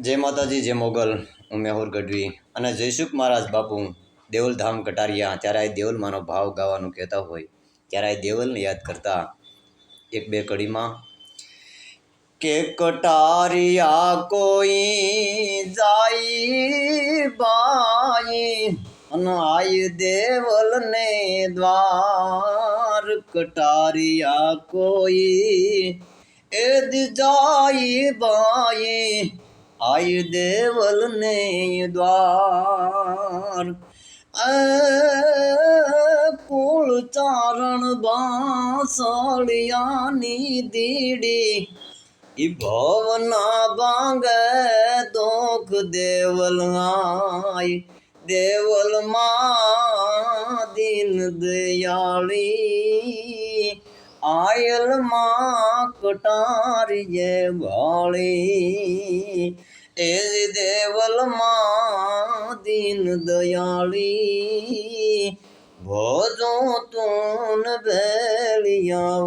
જય માતાજી, જય મોગલ. હું મેહુર ગઢવી અને જયસુખ મહારાજ બાપુ. દેવલધામ કટારિયા. ત્યારે આ દેવલમાંનો ભાવ ગાવાનું કહેતા હોય, ત્યારે આ દેવલને યાદ કરતા એક બે કડીમાં કે કટારિયા કોઈ જાય બાઈ અને આય દેવલને દ્વાર. કટારિયા કોઈ એ જાય બાઈ આય દેવલને દ્વાર એ કુળ ચારણ બાસળિયાની દીડી ઈ ભવના બાંગે દોખ દેવલ આય દેવલમાં દીન દયાળી આયલમાં કટારીએ વાળી. એ દેવલમાં દીન દયાળી. ભજો તું ભેલિયા